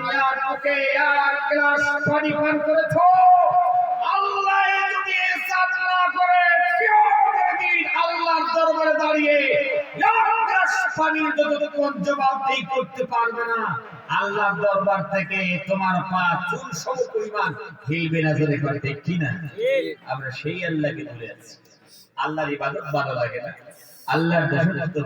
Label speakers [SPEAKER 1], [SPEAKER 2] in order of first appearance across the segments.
[SPEAKER 1] দুনিয়ার এক গ্লাস পানি পান করেছ আল্লাহ যদি হিসাব না করে আল্লাহর দরবারে দাঁড়িয়ে আল্লাহর ভালো লাগে না? আল্লাহর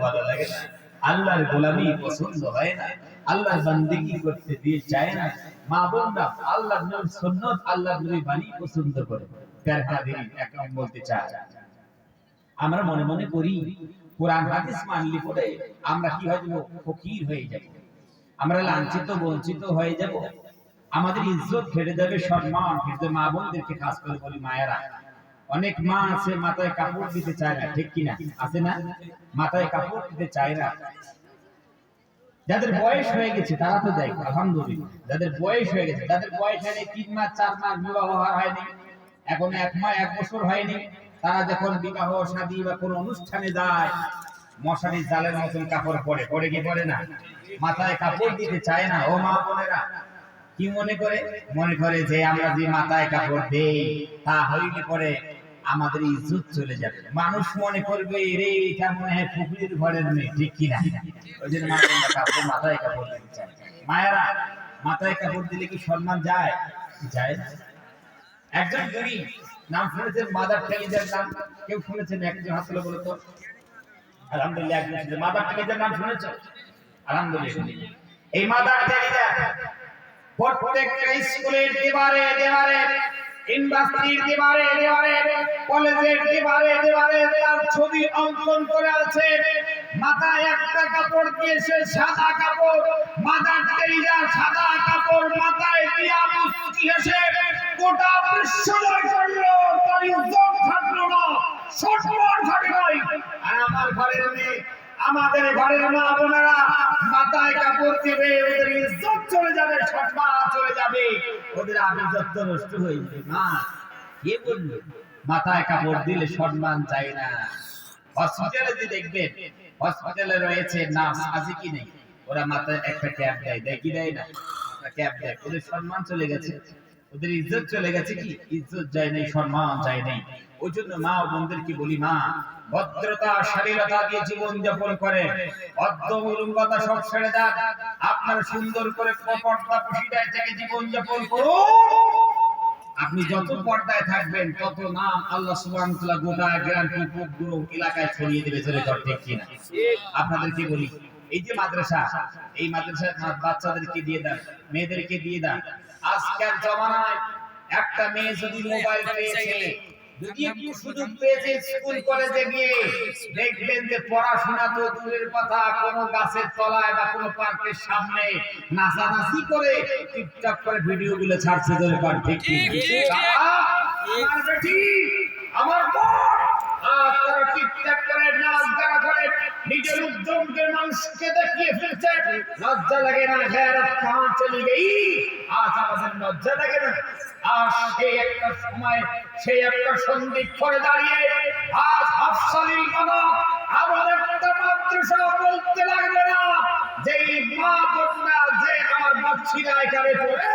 [SPEAKER 1] ভালো লাগে না? আল্লাহর গোলামি পছন্দ হয় না। আল্লাহর বান্দিগি করতে দিয়ে চায় না? মা বোনরা আল্লাহর নবীর সুন্নাত আল্লাহর নবীর বাণী পছন্দ করে। প্যারকা দিন একদম বলতে চায়। আমরা মনে মনে করি, কোরআন, হাদিস মানলি পরে আমরা কি হয়ে যাব ফকির হয়ে যাব। আমরা লাঞ্ছিত, বঞ্চিত হয়ে যাব। আমাদের ইজ্জত ফেরে যাবে, সম্মান ফেরে মা বোনদেরকে কাজ করে বলি, মায়েরা অনেক মা আছে, মাথায় কাপড় দিতে চায় না, ঠিক কিনা? আছে না? মাথায় কাপড় দিতে চায় না। যাদের বয়স হয়ে গেছে, তারা তো দেয় আলহামদুলিল্লাহ। যাদের বয়স হয়ে গেছে যাদের বয়স হয়নি, তিন মাস, চার মাস বিবাহ হয়নি, এখন এক মাস, এক বছর হয়নি। তারা যখন বিবাহ, শাদী বা কোনো অনুষ্ঠানে যায় মশারি জালের মতন কাপড় পরে পরে কি পরে না? মাথায় কাপড় দিতে চায় না, ও মা বোনেরা। কি মনে করে? মনে করে যে আমরা যে মাথায় কাপড় দেই, তা হইলে পরে। আমাদের ইজ্জত চলে যাবে। মানুষ মনে করবে রে এটা মনে হয় পুকুরের ঘরের মেয়ে। ঠিক কিনা? ওই জন্য মা বোনরা কাপড় মাথায় কাপড় দিতে চায়। মায়েরা, মাথায় কাপড় দিলে কি সম্মান যায়? যায়। একজন গরিব, নাম শুনেছেন মাদার টেলিজার নাম? কেউ শুনেছেন একজন হাসলে বলে তো? আলহামদুলিল্লাহ, একজন। মাদার টেলিজার নাম শুনেছেন আলহামদুলিল্লাহ। এই মাদার টেলিজার প্রত্যেকটা স্কুলের দেবারে দেবারে ইউনিভার্সিটির দেবারে দেবারে কলেজের দেবারে দেবারে তার ছবি অঙ্কন করে আছে। মাথায় একটা কাপড় দিয়ে সে সাদা কাপড় মাথার টেরিজা সাদা কাপড় মাথায় দিয়া মুস্কি হেসে গোটা বিশ্ব জয় করল তার ইজ্জত থাকল না, সম্মান থাকে নাই আর আমার ঘরের মেয়ে আমাদের ঘরের মা বোনেরা মাথায় কাপড় দেবে ওদের ইজ্জত চলে যাবে সম্মান চলে যাবে। ওদের আবিজত নষ্ট হয়ে যাবে, মা। কে বলল? মাথায় কাপড় দিলে সম্মান চাই না। হসপিটালে যে দেখবেন হসপিটালে রয়েছে নার্স, আছে কি নেই? ওরা মাথায় একটা ক্যাপ দেয় দেয় কি দেয় না? ক্যাপ দেয়, ওদের সম্মান চলে গেছে। ওদের ইজ্জত চলে গেছে কি? ইজ্জত যায় নাই, সম্মান যায় নাই। ওই জন্য মা ও বোনদেরকে বলি, মা, ভদ্রতা শালীনতা দিয়ে জীবন যাপন করে অদ্য সব ছেড়ে দেন। আপনার সুন্দর করে পর্দা পুশিদায় থেকে জীবন যাপন করুন। আপনি যত পর্দায় থাকবেন, তত নাম আল্লাহ সুবহানাহু ওয়া তাআলা গোটা গ্রাম পুরো এলাকায় ছড়িয়ে দেবে চলে কর ঠিক কিনা। আপনাদেরকে বলি, এই যে মাদ্রাসা, এই মাদ্রাসায় বাচ্চাদেরকে দিয়ে দেন, মেয়েদেরকে দিয়ে দেন আজকের জমানায় একটা মেয়ে যদি মোবাইল পেয়েছে যদি একটু সুযোগ পেয়েছে স্কুল কলেজে গিয়ে দেখবেন যে পড়াশোনা তো দূরের কথা কোনো গাছের তলায় বা কোনো পার্কের সামনে নাচানাচি করে টিকটক করে ভিডিও গুলো ছাড়ছে তোর ঠিক। ঠিক কি উদ্যমকে মানুষকে দেখিয়ে ফেলছে। লজ্জা লাগে না ঘেরাত কাহা চলে গেই। আজ আমাদের লজ্জা লাগে না। আর সেই একটা সময়, সেই একটা করে দাঁড়িয়ে। আজ আফসালিল মানা এমন একটা মাদ্রাসা বলতে লাগবে না। যে মা বোনরা যে আমার বাচ্চিরা এখানে পড়ে,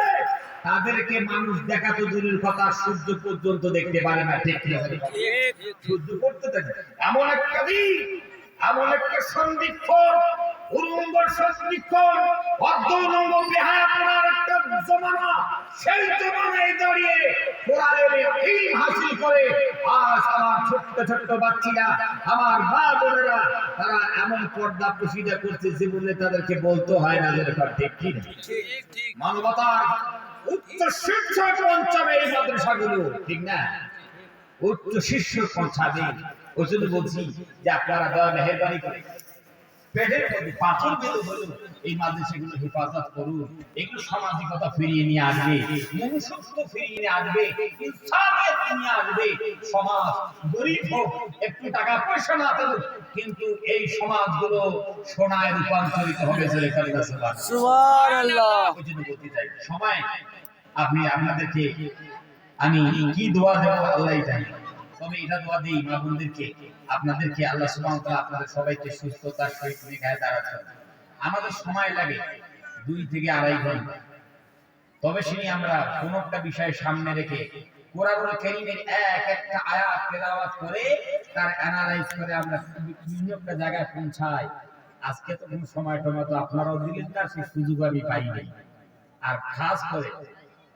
[SPEAKER 1] তাদেরকে মানুষ দেখা তো দূরের কথা, সূর্য পর্যন্ত দেখতে পারে না, ঠিক? সূর্য পড়তে থাকে। এমন একটা দিন এমন একটা পর্দা তাদেরকে বলতে হয় না মানবতার উচ্চ শিক্ষা পঞ্চমে এই মাদ্রাসাগুলো, ঠিক না? উচ্চ শিষ্য পৌঁছাবে ওই জন্য বলছি যে আপনারা দয়া মেহরবানি করে পেটের মধ্যে পাথর বেঁধে এই মাদ্রাসাগুলো হেফাজত করুন। এগুলো সামাজিকতা ফিরিয়ে নিয়ে আসবে মনুষ্যত্ব ফিরিয়ে নিয়ে আসবে ইনসানিয়ত নিয়ে আসবে। সমাজ গরিব হোক একটু টাকা পয়সা না থাকুক কিন্তু এই সমাজগুলো সোনায় রূপান্তরিত হবে জোরে কালিমা সুবহানাল্লাহ
[SPEAKER 2] সুবহানাল্লাহ।
[SPEAKER 1] ওই জন্য বলতে চাই সময় আপনি আপনাদেরকে আমি কি দোয়া দেব আল্লাহ জানে। তবে এটা দোয়া দিই মা আপনাদেরকে আল্লাহ তাআলা আপনাদের সবাইকে সুস্থতার সহিত নিগায় দাঁড়াতে। আমাদের সময় লাগে দুই থেকে আড়াই ঘণ্টা। তবে শুনি আমরা কোন একটা বিষয় সামনে রেখে কোরআনুল কারীমের এক একটা আয়াত তেলাওয়াত করে তার অ্যানালাইজ করে আমরা বিভিন্ন একটা জায়গায় পৌঁছাই। আজকে তো কোন সময় টময় তো আপনারাও দিলেন না, সেই সুযোগ আমি পাইনি। আর খাস করে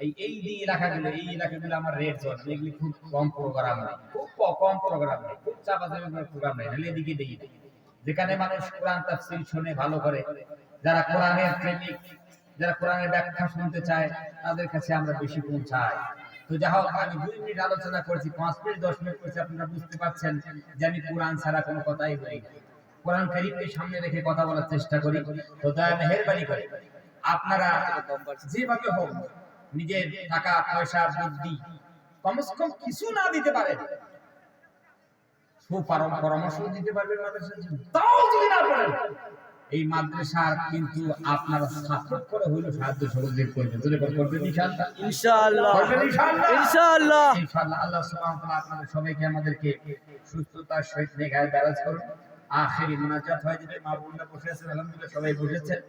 [SPEAKER 1] এই এই যে এলাকাগুলো, এই এলাকাগুলো আমার রেড জোন এগুলি খুব কম প্রোগ্রাম নেই। খুব কম প্রোগ্রাম নেই, খুব চাপাচাপি করে প্রোগ্রাম নেই হলে এদিকে দেখি। যেখানে মানুষ কোরআন তাফসীর শুনে ভালো করে, যারা কোরআনের প্রেমিক, যারা কোরআনের ব্যাখ্যা শুনতে চায়, তাদের কাছে আমরা বেশি পৌঁছাই। তো যা হোক, আমি দুই মিনিট আলোচনা করছি, পাঁচ মিনিট, দশ মিনিট করছি, আপনারা বুঝতে পারছেন যে আমি কোরআন ছাড়া কোনো কথাই বলি কোরআন কারিমকে সামনে রেখে কথা বলার চেষ্টা করি, তো দয়া মেহেরবানি করে, আপনারা যেভাবে হোক নিজের টাকা পয়সা বুদ্ধি কমসে কম কিছু না দিতে সুপারম পরামর্শ দিতে জন্য। তাও যদি না পারেন এই মাদ্রাসার কিন্তু আপনারা সাপোর্ট করে হইল সাহায্য সহযোগ করবেন যদি করবেন ইনশাআল্লাহ।
[SPEAKER 2] ইনশাআল্লাহ
[SPEAKER 1] ইনশাআল্লাহ
[SPEAKER 2] ইনশাআল্লাহ।
[SPEAKER 1] ইনশাআল্লাহ আল্লাহ সুবহানাহু ওয়া তাআলা আপনাদের সবাইকে আমাদেরকে সুস্থতার সহিত নেগায় ব্যারাজ করুন আখেরি মুনাজাত হয়ে যাবে মা বোনরা বসে আছেন আলহামদুলিল্লাহ সবাই বসেছেন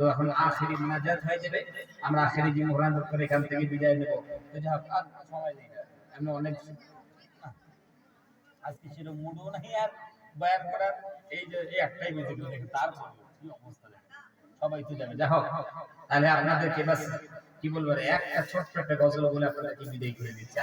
[SPEAKER 1] তো এখন আখেরি মুনাজাত হয়ে যাবে। আমরা আখেরি যে মোহরান করে এখান থেকে বিদায় নেব। তো যা আর সময় নেই। আমি অনেক আজকে সেরকম মুডও নাই আর করার। এই যে, এই একটাই বেঁচে গেল তার কি অবস্থা। সবাই তো যাবে যা হোক, তাহলে আপনাদেরকে বাস, কি বলব একটা ছোট্ট একটা গজল বলে আপনাদেরকে বিদায় করে দিচ্ছি?